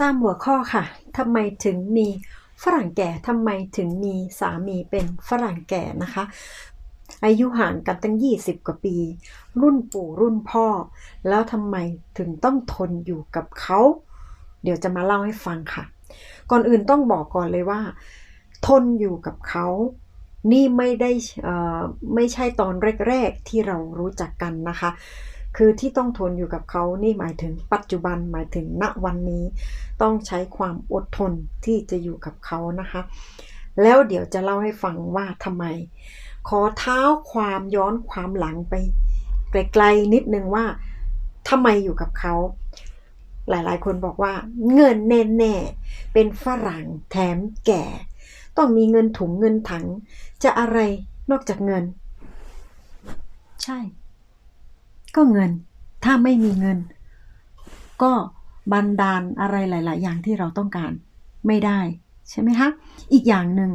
ตามหัวข้อค่ะทำไมถึงมีฝรั่งแก่ทำไมถึงมีสามีเป็นฝรั่งแก่นะคะ อายุห่างกันตั้ง 20 กว่าปี รุ่นปู่รุ่นพ่อ แล้วทำไมถึงต้องทนอยู่กับเขา เดี๋ยวจะมาเล่าให้ฟังค่ะ ก่อนอื่นต้องบอกก่อนเลยว่า ทนอยู่กับเขานี่ไม่ได้ไม่ใช่ตอนแรก ๆที่เรารู้จักกันนะคะ คือที่ต้องทนอยู่กับเขานี่หมายถึงปัจจุบันหมายถึงณวันนี้ ต้องใช้ความอดทนที่จะอยู่กับเขานะคะ แล้วเดี๋ยวจะเล่าให้ฟังว่าทำไม ขอเท้าความย้อนความหลังไปไกลๆนิดนึงว่าทำไมอยู่กับเขา หลายๆ คนบอกว่า เงินแน่ๆเป็นฝรั่งแถมแก่ ต้องมีเงินถุงเงินถัง จะอะไรนอกจากเงิน ใช่ ก็เงิน ถ้าไม่มีเงิน ก็บันดาลอะไรหลาย ๆ อย่างที่เราต้องการไม่ได้ใช่ไหมคะ อีกอย่างหนึ่ง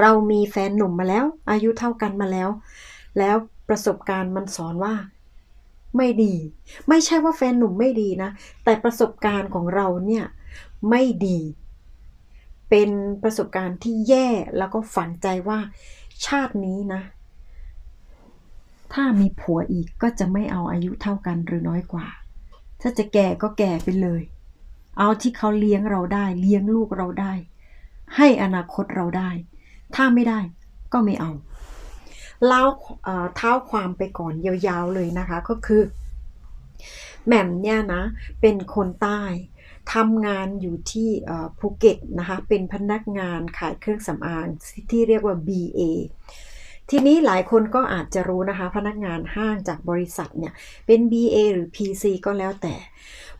เรามีแฟนหนุ่มมาแล้ว อายุเท่ากันมาแล้ว แล้วประสบการณ์มันสอนว่าไม่ดี ไม่ใช่ว่าแฟนหนุ่มไม่ดีนะ แต่ประสบการณ์ของเราเนี่ยไม่ดี เป็นประสบการณ์ที่แย่แล้วก็ฝังใจว่าชาตินี้นะ ถ้ามีผัวอีกก็จะไม่เอาอายุเท่ากันหรือน้อยกว่า ถ้าจะแก่ก็แก่ไปเลย เอาที่เขาเลี้ยงเราได้ เลี้ยงลูกเราได้ ให้อนาคตเราได้ ถ้าไม่ได้ก็ไม่เอาเล่าเอ่อเท้าความไปก่อนยาวๆเลยนะคะก็คือแหม่มเนี่ยนะเป็นคนใต้ทำงานอยู่ที่ภูเก็ตนะคะเป็นพนักงานขายเครื่องสำอางที่เรียกว่า BA ทีนี้หลายคนก็อาจจะรู้นะคะ พนักงานห้างจากบริษัทเนี่ยเป็น BA หรือ PC ก็แล้วแต่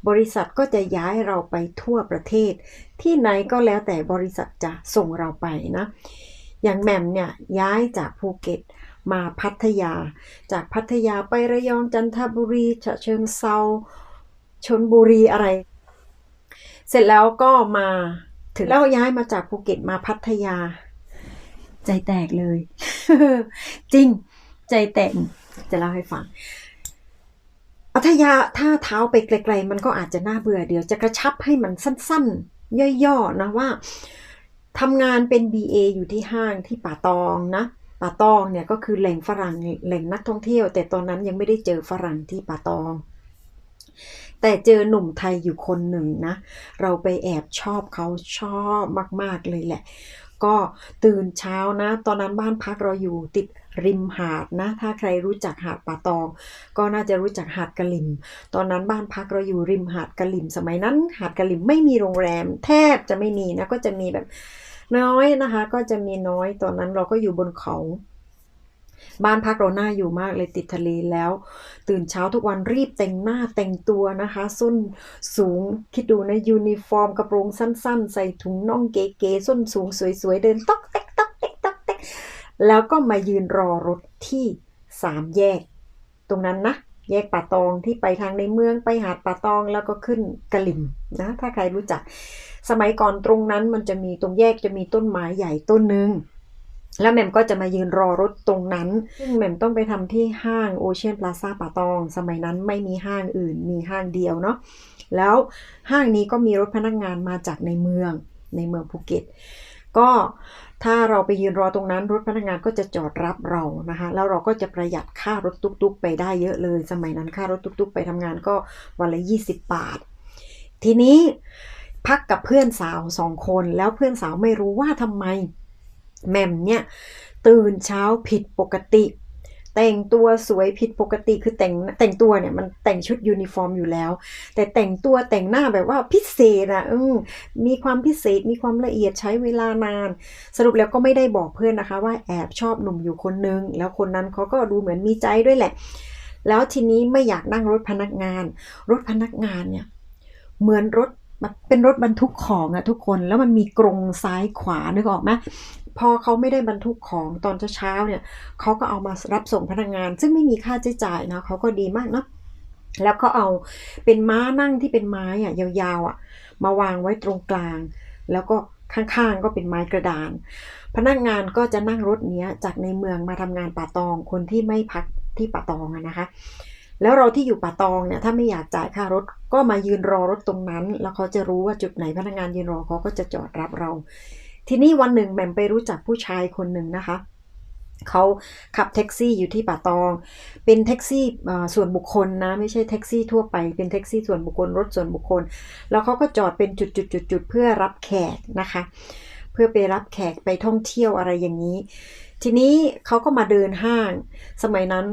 บริษัทก็จะย้ายเราไปทั่วประเทศ ที่ไหนก็แล้วแต่บริษัทจะส่งเราไปนะ อย่างแหม่มเนี่ยย้ายจากภูเก็ตมาพัทยา จากพัทยาไประยองจันทบุรีฉะเชิงเซาชนบุรีอะไร เสร็จแล้วก็มาถึงแล้วย้ายมาจากภูเก็ตมาพัทยา ใจแตกเลย จริง ใจแตก จะเล่าให้ฟังพัทยาถ้าเท้าไปไกลๆ มันก็อาจจะน่าเบื่อเดี๋ยวจะกระชับให้มันสั้นๆ ย่อๆ นะว่าทำงานเป็น BA อยู่ที่ห้างที่ป่าตองนะป่าตองเนี่ยก็คือแหล่งฝรั่งแหล่งนักท่องเที่ยว แต่ตอนนั้นยังไม่ได้เจอฝรั่งที่ป่าตอง แต่เจอหนุ่มไทยอยู่คนหนึ่งนะ เราไปแอบชอบเขาชอบมาก ๆ เลยแหละ ก็ตื่นเช้านะ ตอนนั้นบ้านพักเราอยู่ติดริมหาดนะ ถ้าใครรู้จักหาดป่าตอง ก็น่าจะรู้จักหาดกะลิม ตอนนั้นบ้านพักเราอยู่ริมหาดกะลิม สมัยนั้น หาดกะลิมไม่มีโรงแรม แทบจะไม่มีนะ ก็จะมีแบบน้อยนะคะ ก็จะมีน้อย ตอนนั้นเราก็อยู่บนเขา บ้านพักเราหน้าอยู่มากเลยติดทะเลแล้ว ตื่นเช้าทุกวันรีบแต่งหน้าแต่งตัวนะคะ ส้นสูงคิดดูนะยูนิฟอร์มกระโปรงสั้น ๆ ใส่ถุงน่องเก๋ๆส้นสูงสวย ๆ เดินต๊อกเต๊กต๊อกเต๊กต๊อกเต๊กแล้วก็มายืนรอรถที่สามแยก ตรงนั้นนะแยกป่าตองที่ไปทางในเมืองไปหาดป่าตองแล้วก็ขึ้นกระลิมนะถ้าใครรู้จัก สมัยก่อนตรงนั้นมันจะมีตรงแยกจะมีต้นไม้ใหญ่ต้นหนึ่ง แล้วแมมก็จะมายืนรอรถตรงนั้น ซึ่งแมมต้องไปทำที่ห้างโอเชียนพลาซ่าป่าตอง สมัยนั้นไม่มีห้างอื่น มีห้างเดียวเนาะ แล้วห้างนี้ก็มีรถพนักงานมาจากในเมือง ในเมืองภูเก็ต ก็ถ้าเราไปยืนรอตรงนั้น รถพนักงานก็จะจอดรับเรานะคะ แล้วเราก็จะประหยัดค่ารถตุ๊กๆ ไปได้เยอะเลย สมัยนั้นค่ารถตุ๊กๆ ไปทำงานก็วันละ 20 บาท ทีนี้พักกับเพื่อนสาวสองคน แล้วเพื่อนสาวไม่รู้ว่าทำไม แหม่มเนี่ยตื่นเช้าผิดปกติ แต่งตัวสวยผิดปกติคือแต่งแต่งตัวเนี่ยมันแต่งชุดยูนิฟอร์มอยู่แล้ว แต่แต่งตัวแต่งหน้าแบบว่าพิเศษอะอืมมีความพิเศษมีความละเอียดใช้เวลานาน สรุปแล้วก็ไม่ได้บอกเพื่อนนะคะ ว่าแอบชอบหนุ่มอยู่คนนึง แล้วคนนั้นเขาก็ดูเหมือนมีใจด้วยแหละ แล้วทีนี้ไม่อยากนั่งรถพนักงาน รถพนักงานเนี่ยเหมือนรถเป็นรถบรรทุกของอะทุกคนแล้วมันมีกรงซ้ายขวานึกออกไหม พอเขาไม่ได้บรรทุกของตอนเช้าเนี่ยเขาก็เอามารับส่งพนักงาน ซึ่งไม่มีค่าใช้จ่ายนะเขาก็ดีมากเนาะแล้วก็เอาเป็นม้านั่งที่เป็นไม้อะยาวๆอะมาวางไว้ตรงกลาง แล้วก็ข้างๆก็เป็นไม้กระดาน พนักงานก็จะนั่งรถเนี้ยจากในเมืองมาทำงานป่าตองคนที่ไม่พักที่ป่าตองนะคะแล้วเราที่อยู่ป่าตองเนี่ยถ้าไม่อยากจ่ายค่ารถก็มายืนรอรถตรงนั้น แล้วเขาจะรู้ว่าจุดไหนพนักงานยืนรอเขาก็จะจอดรับเรา ทีนี้วันหนึ่งแหม่มไปรู้จักผู้ชายคนหนึ่งนะคะเขาขับแท็กซี่อยู่ที่ป่าตอง เป็นแท็กซี่ส่วนบุคคลนะ ไม่ใช่แท็กซี่ทั่วไป เป็นแท็กซี่ส่วนบุคคลรถส่วนบุคคล แล้วเขาก็จอดเป็นจุดๆๆๆเพื่อรับแขกนะคะ เพื่อไปรับแขกไปท่องเที่ยวอะไรอย่างนี้ ทีนี้เขาก็มาเดินห้าง สมัยนั้น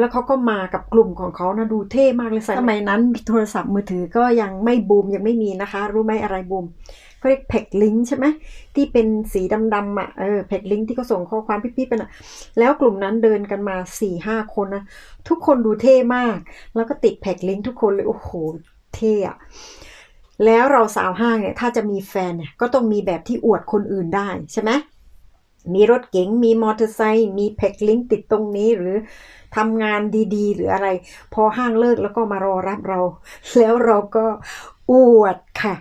แล้วเขาก็มากับกลุ่มของเขานะดูเท่มากเลยสมัยนั้นโทรศัพท์มือถือก็ยังไม่บูมยังไม่มีนะคะ รู้ไหมอะไรบูม เขาเรียกแพ็กลิงก์ใช่ไหมที่เป็นสีดำๆอะเออแพ็กลิงก์ที่เขาส่งข้อความปิ๊บๆไปน่ะแล้วกลุ่มนั้นเดินกันมาสี่ห้าคนนะทุกคนดูเท่มาก แล้วก็ติดแพ็กลิงก์ทุกคนเลยโอ้โหเท่อะแล้วเราสาวห้างเนี่ยถ้าจะมีแฟนเนี่ยก็ต้องมีแบบที่อวดคนอื่นได้ใช่ไหมมีรถเก๋งมีมอเตอร์ไซค์มีแพ็กลิงก์ติดตรงนี้หรือทำงานดีๆ หรืออะไร พอห้างเลิกแล้วก็มารอรับเรา แล้วเราก็อวดค่ะ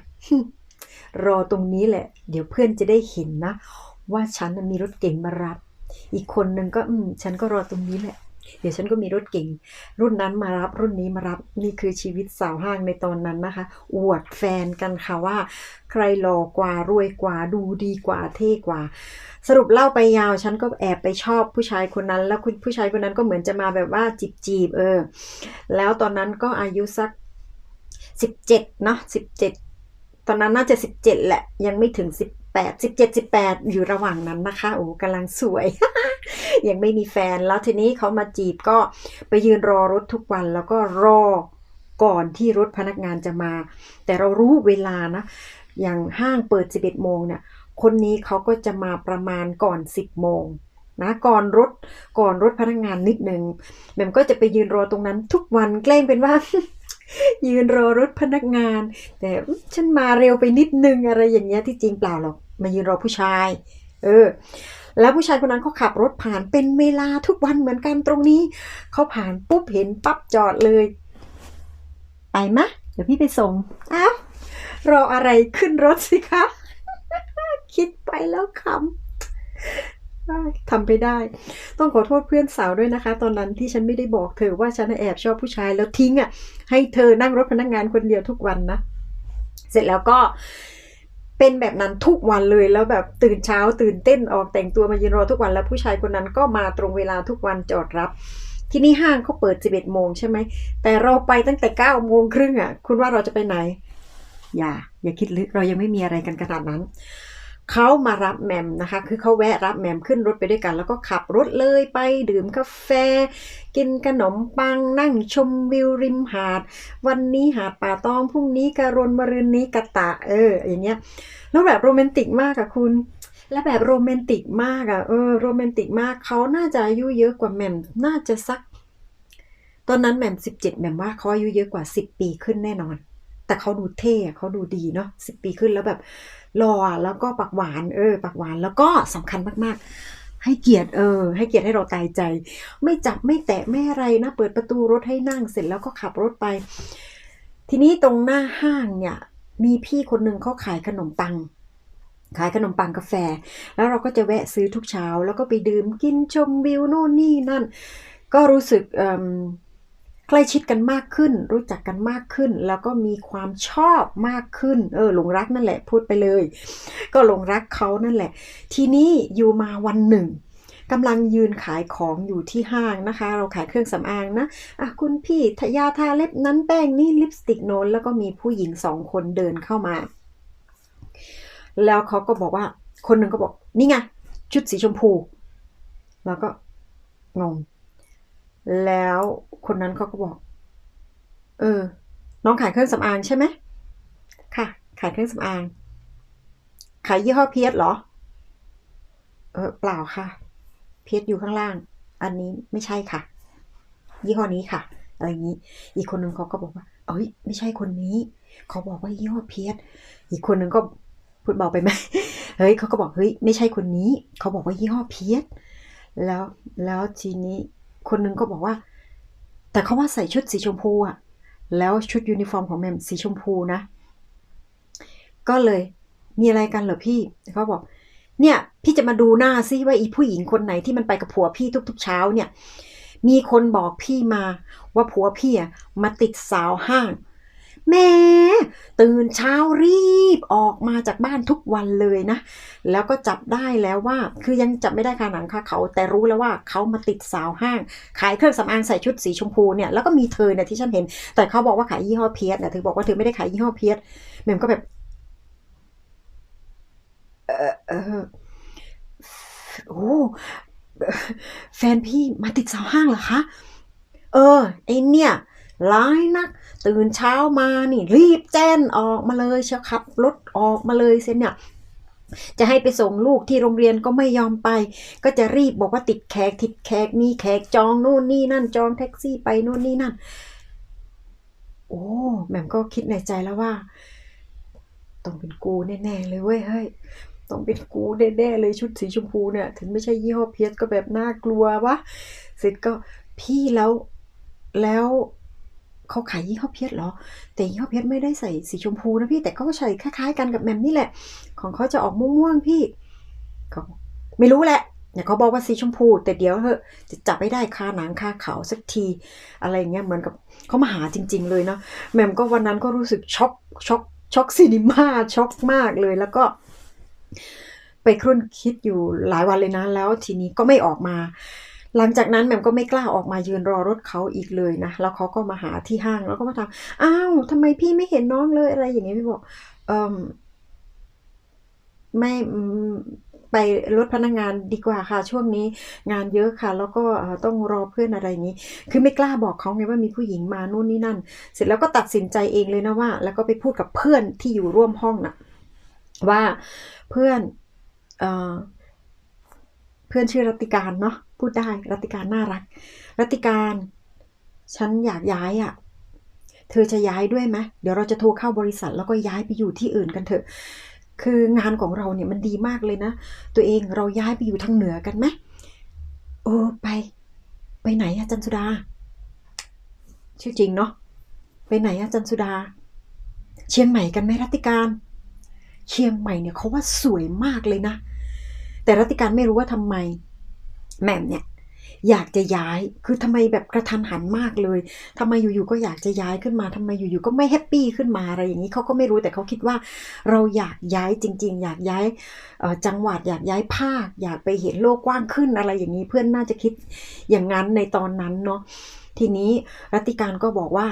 รอตรงนี้แหละ เดี๋ยวเพื่อนจะได้เห็นนะ ว่าฉันมีรถเก๋งมารับ อีกคนนึงก็อืมฉันก็รอตรงนี้แหละ เดี๋ยวฉันก็มีรถเก๋งรุ่นนั้นมารับรุ่นนี้มารับนี่คือชีวิตสาวห้างในตอนนั้นนะคะ อวดแฟนกันค่ะว่า ใครหล่อกว่ารวยกว่าดูดีกว่าเท่กว่าสรุปเล่าไปยาวฉันก็แอบไปชอบผู้ชายคนนั้น แล้วคุณผู้ชายคนนั้นก็เหมือนจะมาแบบว่าจีบจีบเออ แล้วตอนนั้นก็อายุสักสิบเจ็ดเนาะสิบเจ็ด ตอนนั้นน่าจะสิบเจ็ดแหละ ยังไม่ถึงสิบแปดสิบเจ็ดสิบแปดอยู่ระหว่างนั้นนะคะโอ้กำลังสวย ยังไม่มีแฟนแล้วทีนี้เขามาจีบก็ไปยืนรอรถทุกวันแล้วก็รอก่อนที่รถพนักงานจะมา แต่เรารู้เวลานะอย่างห้างเปิด 11 โมงเนี่ย คนนี้เขาก็จะมาประมาณก่อน 10 โมงนะก่อนรถก่อนรถพนักงานนิดนึงแหม่มก็จะไปยืนรอตรงนั้นทุกวันแกล้งเป็นว่า ยืนรอรถพนักงาน แต่ฉันมาเร็วไปนิดนึงอะไรอย่างเงี้ยที่จริงเปล่าหรอกมายืนรอผู้ชาย เออ แล้วผู้ชายคนนั้นเขาขับรถผ่านเป็นเวลาทุกวันเหมือนกันตรงนี้เขาผ่านปุ๊บเห็นปั๊บจอดเลย ไปมะเดี๋ยวพี่ไปส่งอ้าวรออะไรขึ้นรถสิคะ คิดไปแล้วคำ ทำไปได้ ต้องขอโทษเพื่อนสาวด้วยนะคะ ตอนนั้นที่ฉันไม่ได้บอกเธอว่าฉันแอบชอบผู้ชายแล้วทิ้งอะ ให้เธอนั่งรถพนักงานคนเดียวทุกวันนะ เสร็จแล้วก็เป็นแบบนั้นทุกวันเลยแล้วแบบตื่นเช้าตื่นเต้นออกแต่งตัวมายืนรอทุกวันแล้วผู้ชายคนนั้นก็มาตรงเวลาทุกวันจอดรับ ที่นี่ห้างเขาเปิด 11 โมงใช่ไหม แต่เราไปตั้งแต่ 9 โมงครึ่งอะ คุณว่าเราจะไปไหน อย่า อย่าคิดลึกเรายังไม่มีอะไรกันขนาดนั้น เขามารับแหมมนะคะ คือเขาแวะรับแหมมขึ้นรถไปด้วยกัน แล้วก็ขับรถเลยไปดื่มกาแฟ กินขนมปัง นั่งชมวิวริมหาด วันนี้หาดป่าตองพรุ่งนี้การนมะรืนนี้กระตะเอออย่างเงี้ยแล้วแบบโรแมนติกมากอะคุณและแบบโรแมนติกมากอะเออ โรแมนติกมาก เขาน่าจะอายุเยอะกว่าแหม่ม น่าจะสัก ตอนนั้นแหม่มสิบเจ็ดแหม่มว่าเขาอายุเยอะกว่าสิบปีขึ้นแน่นอน แต่เขาดูเท่เขาดูดีเนาะสิบปีขึ้นแล้วแบบหล่อแล้วก็ปากหวานเออปากหวานแล้วก็สำคัญมากๆ ให้เกียรติเออ ให้เกียรติให้เราตายใจ ไม่จับไม่แตะไม่อะไรนะ เปิดประตูรถให้นั่งเสร็จแล้วก็ขับรถไป ทีนี้ตรงหน้าห้างเนี่ย มีพี่คนหนึ่งเขาขายขนมปังขายขนมปังกาแฟ แล้วเราก็จะแวะซื้อทุกเช้า แล้วก็ไปดื่มกินชมวิวโน่นนี่นั่น ก็รู้สึกเอิ่ม ใกล้ชิดกันมากขึ้น รู้จักกันมากขึ้น แล้วก็มีความชอบมากขึ้น เออหลงรักนั่นแหละพูดไปเลย ก็หลงรักเขานั่นแหละ ทีนี้อยู่มาวันหนึ่งกำลังยืนขายของอยู่ที่ห้างนะคะ เราขายเครื่องสำอางนะอะคุณพี่ทายาทาเล็บนั้นแป้งนี่ลิปสติกโน้นแล้วก็มีผู้หญิงสองคนเดินเข้ามา แล้วเขาก็บอกว่า คนหนึ่งก็บอก นี่ไงชุดสีชมพู แล้วก็งง แล้วคนนั้นเขาก็บอก เออ น้องขายเครื่องสำอางใช่ไหมค่ะ ขายเครื่องสำอาง ขายยี่ห้อเพียสเหรอ เออเปล่าค่ะ เพียสอยู่ข้างล่าง อันนี้ไม่ใช่ค่ะ ยี่ห้อนี้ค่ะ อะไรอย่างนี้ อีกคนหนึ่งเขาก็บอกว่า เอ้ย ไม่ใช่คนนี้ เขาบอกว่ายี่ห้อเพียสอีกคนหนึ่งก็พูดเบาไปไหมเฮ้ยเขาก็บอกเฮ้ยไม่ใช่คนนี้ เขาบอกว่ายี่ห้อเพียสแล้วแล้วทีนี้ คนหนึงก็บอกว่า แต่เขาว่าใส่ชุดสีชมพูอะแล้วชุดยูนิฟอร์มของแมมสีชมพูนะ ก็เลยมีอะไรกันเหรอพี่เขาบอก เนี่ย พี่จะมาดูหน้าซิว่าอีผู้หญิงคนไหนที่มันไปกับผัวพี่ทุก ๆ เช้าเนี่ย มีคนบอกพี่มาว่าผัวพี่อะมาติดสาวห้าง แม่ตื่นเช้ารีบออกมาจากบ้านทุกวันเลยนะ แล้วก็จับได้แล้วว่า คือยังจับไม่ได้คาหนังคาเขาแต่รู้แล้วว่าเขามาติดสาวห้าง ขายเครื่องสำอางใส่ชุดสีชมพูเนี่ยแล้วก็มีเธอเนี่ยที่ฉันเห็น แต่เขาบอกว่าขายยี่ห้อเพียสเนี่ยเธอบอกว่าเธอไม่ได้ขายยี่ห้อเพียสแม่มก็แบบเออเออโอ้แฟนพี่มาติดสาวห้างเหรอคะ เออไอเนี่ย ร้ายนัก ตื่นเช้ามานี่รีบแจ้นออกมาเลยเชียวขับรถออกมาเลยเสียเนี่ยจะให้ไปส่งลูกที่โรงเรียนก็ไม่ยอมไป ก็จะรีบบอกว่าติดแขกติดแขกมีแขกจองนู่นนี่นั่นจองแท็กซี่ไปนู่นนี่นั่น โอ้แหม่มก็คิดในใจแล้วว่าต้องเป็นกูแน่ๆเลยเว้ยเฮ้ยต้องเป็นกูแน่ๆเลยชุดสีชมพูเนี่ย ถึงไม่ใช่ยี่ห้อเพียสก็แบบน่ากลัววะเสร็จก็พี่แล้วแล้ว เขาขายยี่ห้อเพียสเหรอ แต่ยี่ห้อเพียสไม่ได้ใส่สีชมพูนะพี่ แต่ก็ใส่คล้ายๆ กันกับแมมนี่แหละ ของเขาจะออกม่วงๆพี่เขาไม่รู้แหละเนี่ยเขาบอกว่าสีชมพู แต่เดี๋ยวเถอะจะจับไม่ได้คาหนังคาเขาสักที อะไรเงี้ยเหมือนกับเขามาหาจริง ๆ เลยเนาะแมมก็วันนั้นก็รู้สึกช็อกช็อกช็อกซีนิมาช็อกมากเลยแล้วก็ไปครุ่นคิดอยู่หลายวันเลยนะแล้วทีนี้ก็ไม่ออกมา หลังจากนั้นแหม่มก็ไม่กล้าออกมายืนรอรถเขาอีกเลยนะ แล้วเขาก็มาหาที่ห้างแล้วก็มาถามอ้าวทำไมพี่ไม่เห็นน้องเลยอะไรอย่างเงี้ยพี่บอกเออไม่ไปรถพนักงานดีกว่าค่ะ ช่วงนี้งานเยอะค่ะ แล้วก็ต้องรอเพื่อนอะไรนี้ คือไม่กล้าบอกเขาไงว่ามีผู้หญิงมานู่นนี่นั่น เสร็จแล้วก็ตัดสินใจเองเลยนะว่า แล้วก็ไปพูดกับเพื่อนที่อยู่ร่วมห้องน่ะ ว่าเพื่อนเอเพื่อนชื่อรัติการเนาะ พูดได้รัติการน่ารัก รัติการฉันอยากย้ายอะ่ะ เธอจะย้ายด้วยไหมเดี๋ยวเราจะโทรเข้าบริษัทแล้วก็ย้ายไปอยู่ที่อื่นกันเถอะ คืองานของเราเนี่ยมันดีมากเลยนะ ตัวเองเราย้ายไปอยู่ทางเหนือกันไหมโอ้ไป ไปไหนอะจันสุดา ชื่อจริงเนาะไปไหนอะจันสุดา เชียงใหม่กันไหมรัติการ เชียงใหม่เนี่ยเขาว่าสวยมากเลยนะ แต่รัติการไม่รู้ว่าทำไม แหม่มเนี่ยอยากจะย้าย คือทำไมแบบกระทันหันมากเลยทำไมอยู่ๆก็อยากจะย้ายขึ้นมาทำไมอยู่ๆก็ไม่แฮปปี้ขึ้นมาอะไรอย่างนี้เขาก็ไม่รู้แต่เขาคิดว่า เราอยากย้ายจริง ๆ อยากย้ายจังหวัดอยากย้ายภาค อยากไปเห็นโลกกว้างขึ้นอะไรอย่างนี้เพื่อนน่าจะคิดอย่างนั้นในตอนนั้นเนาะ ทีนี้รัติการก็บอกว่า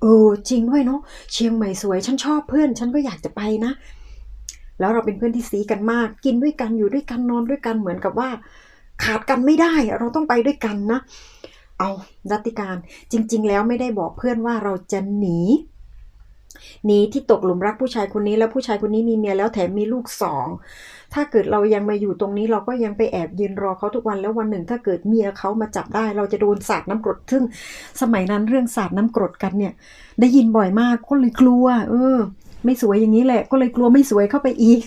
เออจริงด้วยเนาะเชียงใหม่สวยฉันชอบเพื่อน ฉันก็อยากจะไปนะ แล้วเราเป็นเพื่อนที่ซีกันมาก กินด้วยกันอยู่ด้วยกันนอนด้วยกันเหมือนกับว่า ขาดกันไม่ได้ เราต้องไปด้วยกันนะ เอารัติการจริง ๆ แล้วไม่ได้บอกเพื่อนว่าเราจะหนีหนีที่ตกหลุมรักผู้ชายคนนี้แล้วผู้ชายคนนี้มีเมียแล้วแถมมีลูกสองถ้าเกิดเรายังมาอยู่ตรงนี้เราก็ยังไปแอบยืนรอเขาทุกวันแล้ววันหนึ่ง ถ้าเกิดเมียเขามาจับได้ เราจะโดนสาดน้ำกรดซึ่งสมัยนั้นเรื่องสาดน้ำกรดกันเนี่ย ได้ยินบ่อยมากก็เลยกลัว เออ ไม่สวยอย่างนี้แหละ ก็เลยกลัวไม่สวยเข้าไปอีก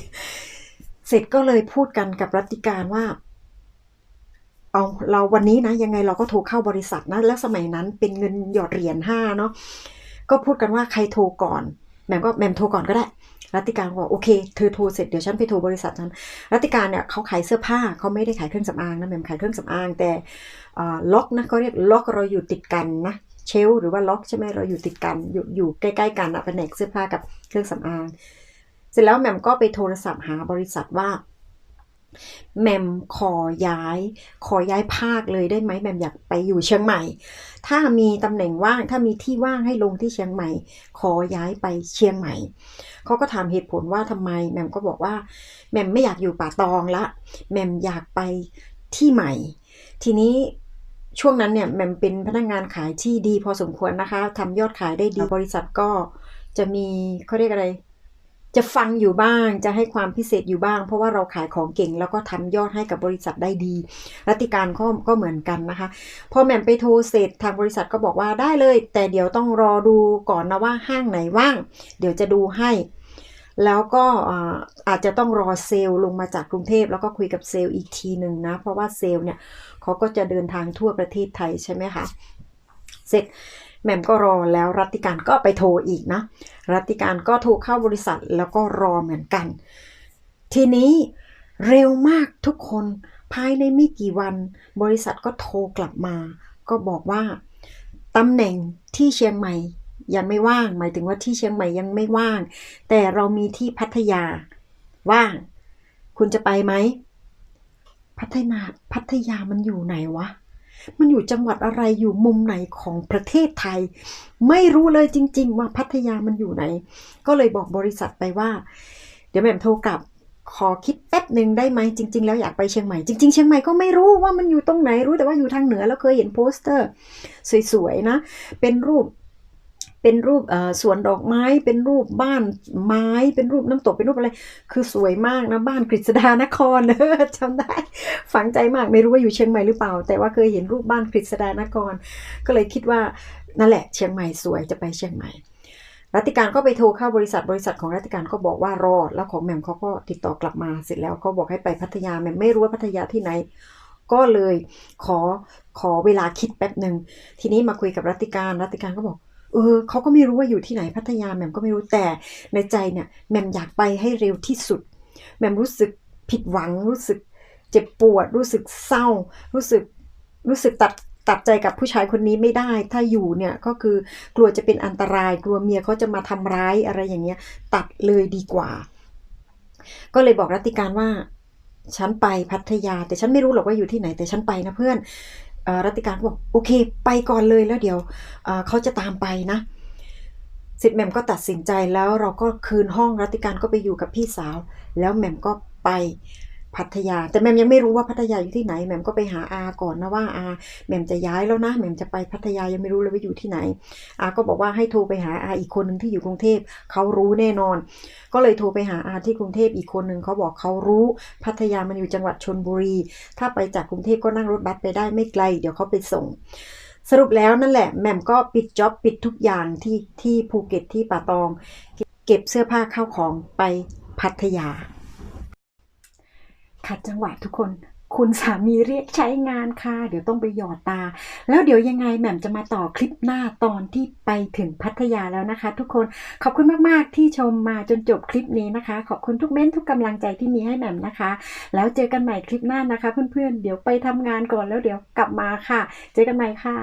เสร็จก็เลยพูดกันกับรัติการว่า เอาเราวันนี้นะยังไงเราก็โทรเข้าบริษัทนะแล้วสมัยนั้นเป็นเงินหยอดเหรียญห้าเนาะก็พูดกันว่าใครโทรก่อนแหม่มก็แหม่มโทรก่อนก็ได้รัติการบอกโอเคเธอโทรเสร็จเดี๋ยวฉันไปโทรบริษัทฉันรัติการเนี่ยเขาขายเสื้อผ้าเขาไม่ได้ขายเครื่องสำอางนะแหม่มขายเครื่องสำอางแต่ล็อกนะเขาเรียกล็อกเราอยู่ติดกันนะเชลหรือว่าล็อกใช่ไหมเราอยู่ติดกันอยู่อยู่ใกล้ๆกันอะแผนกเสื้อผ้ากับเครื่องสำอาง เสร็จแล้วแหม่มก็ไปโทรศัพท์หาบริษัทว่า แหม่มขอย้าย ขอย้ายภาคเลยได้ไหมแหม่มอยากไปอยู่เชียงใหม่ ถ้ามีตำแหน่งว่าง ถ้ามีที่ว่างให้ลงที่เชียงใหม่ ขอย้ายไปเชียงใหม่ เขาก็ถามเหตุผลว่าทำไมแหม่มก็บอกว่าแหม่มไม่อยากอยู่ป่าตองละแหม่มอยากไปที่ใหม่ ทีนี้ช่วงนั้นเนี่ยแหม่มเป็นพนักงงานขายที่ดีพอสมควรนะคะทำยอดขายได้ดีบริษัทก็จะมีเขาเรียกอะไร จะฟังอยู่บ้างจะให้ความพิเศษอยู่บ้าง เพราะว่าเราขายของเก่ง แล้วก็ทำยอดให้กับบริษัทได้ดี รัติการก็ก็เหมือนกันนะคะ พอแหม่มไปโทรเสร็จทางบริษัทก็บอกว่าได้เลย แต่เดี๋ยวต้องรอดูก่อนนะว่าห้างไหนว่าง เดี๋ยวจะดูให้แล้วก็อาจจะต้องรอเซลล์ลงมาจากกรุงเทพแล้วก็คุยกับเซลล์อีกทีหนึ่งนะ เพราะว่าเซลล์เนี่ยเขาก็จะเดินทางทั่วประเทศไทยใช่ไหมคะ เสร็จ แหม่มก็รอแล้วรัติการก็ไปโทรอีกนะรัติการก็โทรเข้าบริษัทแล้วก็รอเหมือนกัน ทีนี้เร็วมากทุกคนภายในไม่กี่วัน บริษัทก็โทรกลับมา ก็บอกว่าตำแหน่งที่เชียงใหม่ยังไม่ว่าง หมายถึงว่าที่เชียงใหม่ยังไม่ว่าง แต่เรามีที่พัทยาว่าง คุณจะไปไหมพัทยาพัทยามันอยู่ไหนวะ มันอยู่จังหวัดอะไรอยู่มุมไหนของประเทศไทย ไม่รู้เลยจริง ๆ ว่าพัทยามันอยู่ไหน ก็เลยบอกบริษัทไปว่า เดี๋ยวแหม่มโทรกลับขอคิดแป๊บหนึ่งได้ไหมจริง ๆ แล้วอยากไปเชียงใหม่จริง ๆ เชียงใหม่ก็ไม่รู้ว่ามันอยู่ตรงไหนรู้แต่ว่าอยู่ทางเหนือแล้วเคยเห็นโปสเตอร์ สวยๆนะ เป็นรูป เป็นรูปสวนดอกไม้ เป็นรูปบ้านไม้ เป็นรูปน้ำตก เป็นรูปอะไร คือสวยมากนะบ้านกฤษดานครเออจำได้ ฝังใจมาก ไม่รู้ว่าอยู่เชียงใหม่หรือเปล่า แต่ว่าเคยเห็นรูปบ้านกฤษดานคร ก็เลยคิดว่านั่นแหละเชียงใหม่สวยจะไปเชียงใหม่ รัติการก็ไปโทรเข้าบริษัทบริษัทของรัติการก็บอกว่ารอแล้วของแหม่มเขาก็ติดต่อกลับมาเสร็จแล้วเขาบอกให้ไปพัทยาแหม่มไม่รู้ว่าพัทยาที่ไหนก็เลยขอขอเวลาคิดแป๊บหนึ่งทีนี้มาคุยกับรัติการรัติการก็บอก เออเขาก็ไม่รู้ว่าอยู่ที่ไหนพัทยาแหม่มก็ไม่รู้แต่ในใจเนี่ยแหม่มอยากไปให้เร็วที่สุดแหม่มรู้สึกผิดหวังรู้สึกเจ็บปวด รู้สึกเศร้า รู้สึกรู้สึกตัดตัดใจกับผู้ชายคนนี้ไม่ได้ ถ้าอยู่เนี่ยก็คือกลัวจะเป็นอันตราย กลัวเมียเขาจะมาทำร้ายอะไรอย่างเงี้ย ตัดเลยดีกว่า ก็เลยบอกรัติการว่าฉันไปพัทยา แต่ฉันไม่รู้หรอกว่าอยู่ที่ไหนแต่ฉันไปนะเพื่อน รัติการก็บอกโอเค ไปก่อนเลยแล้วเดี๋ยวเขาจะตามไปนะสิทธิ์แหม่มก็ตัดสินใจแล้วเราก็คืนห้องรัติการก็ไปอยู่กับพี่สาว แล้วแหม่มก็ไป พัทยา แต่แหม่มยังไม่รู้ว่าพัทยาอยู่ที่ไหนแหม่มก็ไปหาอาก่อนนะว่าอาแหม่มจะย้ายแล้วนะแหม่มจะไปพัทยายังไม่รู้เลยว่าอยู่ที่ไหน อาก็บอกว่าให้โทรไปหาอาอีกคนหนึ่งที่อยู่กรุงเทพเขารู้แน่นอน ก็เลยโทรไปหาอาที่กรุงเทพอีกคนหนึ่งเขาบอกเขารู้พัทยามันอยู่จังหวัดชนบุรี ถ้าไปจากกรุงเทพก็นั่งรถบัสไปได้ไม่ไกล เดี๋ยวเขาไปส่งสรุปแล้วนั่นแหละแหม่มก็ปิดจ็อบปิดทุกอย่างที่ที่ภูเก็ตที่ป่าตอง เก็บเสื้อผ้าเข้าของไปพัทยา ขัดจังหวะทุกคน คุณสามีเรียกใช้งานค่ะ เดี๋ยวต้องไปหยอดตา แล้วเดี๋ยวยังไงแหม่มจะมาต่อคลิปหน้าตอนที่ไปถึงพัทยาแล้วนะคะ ทุกคนขอบคุณมากๆที่ชมมาจนจบคลิปนี้นะคะ ขอบคุณทุกเม้นท์ทุกกำลังใจที่มีให้แหม่มนะคะ แล้วเจอกันใหม่คลิปหน้านะคะ เพื่อนๆเดี๋ยวไปทำงานก่อนแล้วเดี๋ยวกลับมาค่ะ เจอกันใหม่ค่ะ